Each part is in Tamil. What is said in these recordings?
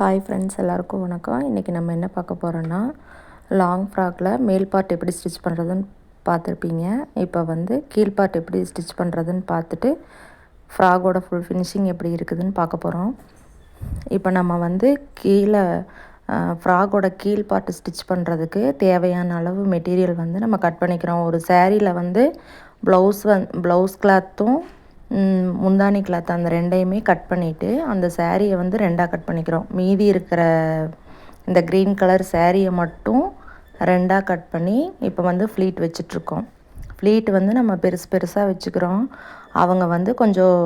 ஹாய் ஃப்ரெண்ட்ஸ் எல்லாருக்கும் வணக்கம். இன்றைக்கி நம்ம என்ன பார்க்க போகிறோன்னா லாங் ஃப்ராக்கில் மேல் பார்ட் எப்படி ஸ்டிச் பண்ணுறதுன்னு பார்த்துருப்பீங்க. இப்போ வந்து கீழ் பார்ட் எப்படி ஸ்டிச் பண்ணுறதுன்னு பார்த்துட்டு ஃப்ராகோட ஃபுல் ஃபினிஷிங் எப்படி இருக்குதுன்னு பார்க்க போகிறோம் இப்போ நம்ம வந்து கீழே ஃப்ராகோட கீழ் பார்ட் ஸ்டிச் பண்ணுறதுக்கு தேவையான அளவு மெட்டீரியல் வந்து நம்ம கட் பண்ணிக்கிறோம். ஒரு சேரீயில் வந்து ப்ளவுஸ் வந் ப்ளவுஸ் கிளாத்தும் முந்தானி கிளாத் அந்த ரெண்டையுமே கட் பண்ணிவிட்டு அந்த சேரீயை வந்து ரெண்டாக கட் பண்ணிக்கிறோம். மீதி இருக்கிற இந்த க்ரீன் கலர் சேரீயை மட்டும் ரெண்டாக கட் பண்ணி இப்போ வந்து ஃப்ளீட் வச்சிட்ருக்கோம். ஃப்ளீட் வந்து நம்ம பெருசு பெருசாக வச்சுக்கிறோம். அவங்க வந்து கொஞ்சம்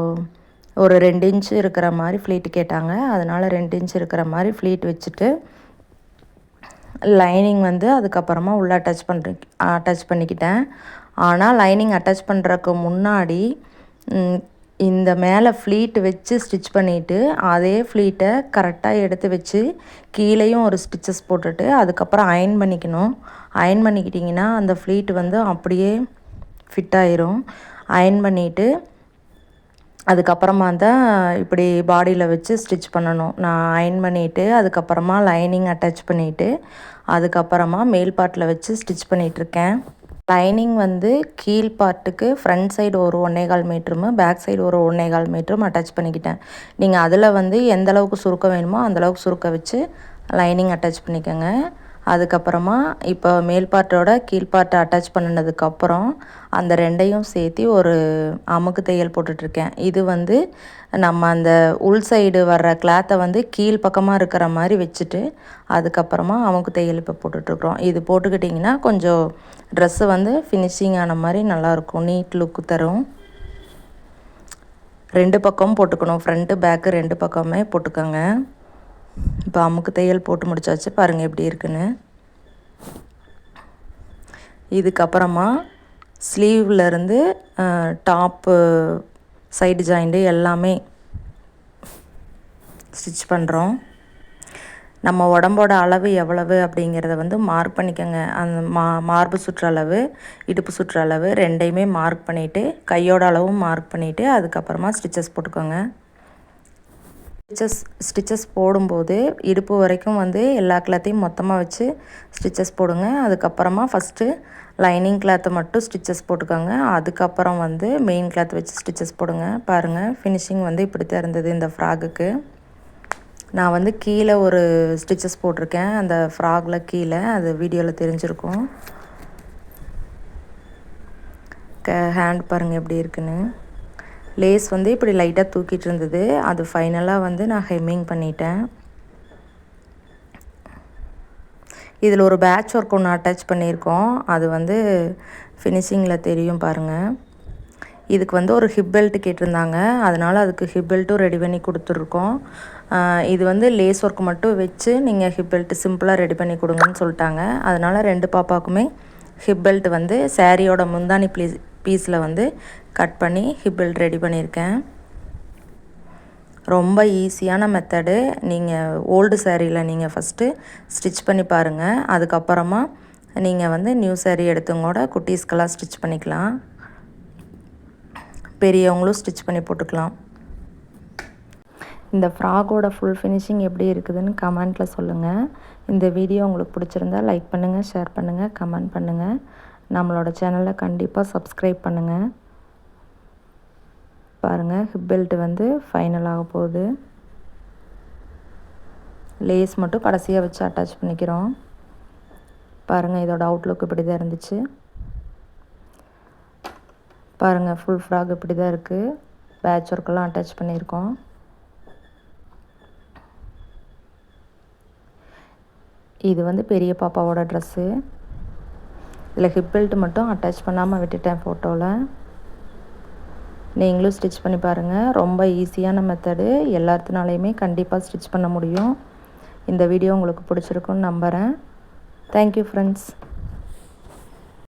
ஒரு ரெண்டு இன்ச்சு இருக்கிற மாதிரி ஃப்ளீட் கேட்டாங்க. அதனால் ரெண்டு இன்ச் இருக்கிற மாதிரி ஃப்ளீட் வச்சுட்டு லைனிங் வந்து அதுக்கப்புறமா உள்ளே அட்டாச் பண்ணுற அட்டாச் பண்ணிக்கிட்டேன். ஆனால் லைனிங் அட்டாச் பண்ணுறதுக்கு முன்னாடி இந்த மேலே ஃப்ளீட் வச்சு ஸ்டிச் பண்ணிவிட்டு அதே ஃப்ளீட்டை கரெக்டாக எடுத்து வச்சு கீழேயும் ஒரு ஸ்டிச்சஸ் போட்டுட்டு அதுக்கப்புறம் அயன் பண்ணிக்கணும். அயன் பண்ணிக்கிட்டிங்கன்னா அந்த ஃப்ளீட் வந்து அப்படியே ஃபிட் ஆயிரும். அயன் பண்ணிவிட்டு அதுக்கப்புறமா தான் இப்படி பாடியில் வச்சு ஸ்டிச் பண்ணணும். நான் அயன் பண்ணிவிட்டு அதுக்கப்புறமா லைனிங் அட்டாச் பண்ணிவிட்டு அதுக்கப்புறமா மேல் பாட்டில் வச்சு ஸ்டிச் பண்ணிகிட்ருக்கேன் லைனிங் வந்து கீழ் பார்ட்டுக்கு ஃப்ரண்ட் சைடு ஒரு ஒன்றேகால் மீட்டரும் பேக் சைடு ஒரு ஒன்றேகால் மீட்டரும் அட்டாச் பண்ணிக்கிட்டேன். நீங்கள் அதில் வந்து எந்த அளவுக்கு சுருக்க வேணுமோ அந்தளவுக்கு சுருக்க வச்சு லைனிங் அட்டாச் பண்ணிக்கோங்க. அதுக்கப்புறமா இப்போ மேல் பார்ட்டோட கீழ்பார்ட்டை அட்டாச் பண்ணினதுக்கப்புறம் அந்த ரெண்டையும் சேர்த்து ஒரு அமுக்கு தையல் போட்டுட்ருக்கேன் இது வந்து நம்ம அந்த உள் சைடு வர்ற கிளாத்தை வந்து கீழ் பக்கமாக இருக்கிற மாதிரி வச்சுட்டு அதுக்கப்புறமா அமுக்கு தையல் இப்போ போட்டுட்ருக்குறோம். இது போட்டுக்கிட்டிங்கன்னா கொஞ்சம் ட்ரெஸ்ஸு வந்து ஃபினிஷிங் ஆன மாதிரி நல்லாயிருக்கும். நீட் லுக்கு தரும். ரெண்டு பக்கமும் போட்டுக்கணும். ஃப்ரண்ட்டு பேக்கு ரெண்டு பக்கமே போட்டுக்கோங்க. இப்போ அமுக்கு தையல் போட்டு முடிச்சாச்சு. பாருங்கள் எப்படி இருக்குன்னு. இதுக்கப்புறமா ஸ்லீவ்லேருந்து டாப்பு சைடு ஜாயிண்ட்டு எல்லாமே ஸ்டிச் பண்ணுறோம் நம்ம உடம்போட அளவு எவ்வளவு அப்படிங்கிறத வந்து மார்க் பண்ணிக்கோங்க. அந்த மா மார்பு சுற்றளவு இடுப்பு சுற்றளவு ரெண்டையுமே மார்க் பண்ணிவிட்டு கையோட அளவும் மார்க் பண்ணிவிட்டு அதுக்கப்புறமா ஸ்டிச்சஸ் போட்டுக்கோங்க. ஸ்டிச்சஸ் ஸ்டிச்சஸ் போடும்போது இடுப்பு வரைக்கும் வந்து எல்லா கிளாத்தையும் மொத்தமாக வச்சு ஸ்டிச்சஸ் போடுங்க. அதுக்கப்புறமா ஃபஸ்ட்டு லைனிங் கிளாத்தை மட்டும் ஸ்டிச்சஸ் போட்டுக்கோங்க. அதுக்கப்புறம் வந்து மெயின் கிளாத் வச்சு ஸ்டிச்சஸ் போடுங்க. பாருங்கள் ஃபினிஷிங் வந்து இப்படி தான் இருந்தது இந்த ஃப்ராகுக்கு நான் வந்து கீழே ஒரு ஸ்டிச்சஸ் போட்டிருக்கேன். அந்த ஃப்ராகில் கீழே அது வீடியோவில் தெரிஞ்சிருக்கும். க ஹேண்ட் பாருங்கள் எப்படி இருக்குன்னு. லேஸ் வந்து இப்படி லைட்டாக தூக்கிட்டு இருந்தது. அது ஃபைனலாக வந்து நான் ஹெம்மிங் பண்ணிட்டேன். இதில் ஒரு பேட்ச் ஒர்க் ஒன்று அட்டாச் பண்ணியிருக்கோம். அது வந்து ஃபினிஷிங்கில் தெரியும் பாருங்கள் இதுக்கு வந்து ஒரு ஹிப் பெல்ட் கேட்டிருந்தாங்க. அதனால் அதுக்கு ஹிப் பெல்ட்டும் ரெடி பண்ணி கொடுத்துருக்கோம். இது வந்து லேஸ் ஒர்க் மட்டும் வச்சு நீங்கள் ஹிப் பெல்ட் சிம்பிளாக ரெடி பண்ணி கொடுங்கன்னு சொல்லிட்டாங்க. அதனால் ரெண்டு பாப்பாக்குமே ஹிப் பெல்ட் வந்து சேரீயோட முந்தானி ப்ளீஸ் பீஸில் வந்து கட் பண்ணி ஹிப்பில் ரெடி பண்ணியிருக்கேன். ரொம்ப ஈஸியான மெத்தடு நீங்கள் ஓல்டு சேரீயில் நீங்கள் ஃபஸ்ட்டு ஸ்டிச் பண்ணி பாருங்கள் அதுக்கப்புறமா நீங்கள் வந்து நியூ சேரீ எடுத்துங்கூட குட்டீஸ்க்கெல்லாம் ஸ்டிச் பண்ணிக்கலாம். பெரியவங்களும் ஸ்டிச் பண்ணி போட்டுக்கலாம். இந்த ஃப்ராகோட ஃபுல் ஃபினிஷிங் எப்படி இருக்குதுன்னு கமெண்ட்டில் சொல்லுங்கள் இந்த வீடியோ உங்களுக்கு பிடிச்சிருந்தா லைக் பண்ணுங்கள் ஷேர் பண்ணுங்கள் கமெண்ட் பண்ணுங்கள் நம்மளோட சேனலை கண்டிப்பாக சப்ஸ்கிரைப் பண்ணுங்கள் பாருங்கள் ஹிப் பெல்ட் வந்து ஃபைனல் ஆக போகுது. லேஸ் மட்டும் கடைசியாக வச்சு அட்டாச் பண்ணிக்கிறோம். பாருங்கள் இதோட அவுட்லுக் இப்படி தான் இருந்துச்சு. பாருங்கள் ஃபுல் ஃப்ராக் இப்படி தான் இருக்குது பேட்ச் ஒர்க்கெல்லாம் அட்டாச் பண்ணியிருக்கோம். இது வந்து பெரிய பாப்பாவோட ட்ரெஸ்ஸு இதில் ஹிப் பெல்ட் மட்டும் அட்டாச் பண்ணாமல் விட்டுட்டேன் ஃபோட்டோவில் நீங்களும் ஸ்டிச் பண்ணி பாருங்கள் ரொம்ப ஈஸியான மெத்தடு எல்லாத்தினாலையுமே கண்டிப்பாக ஸ்டிச் பண்ண முடியும். இந்த வீடியோ உங்களுக்கு பிடிச்சிருக்குன்னு நம்புகிறேன் தேங்க்யூ ஃப்ரெண்ட்ஸ்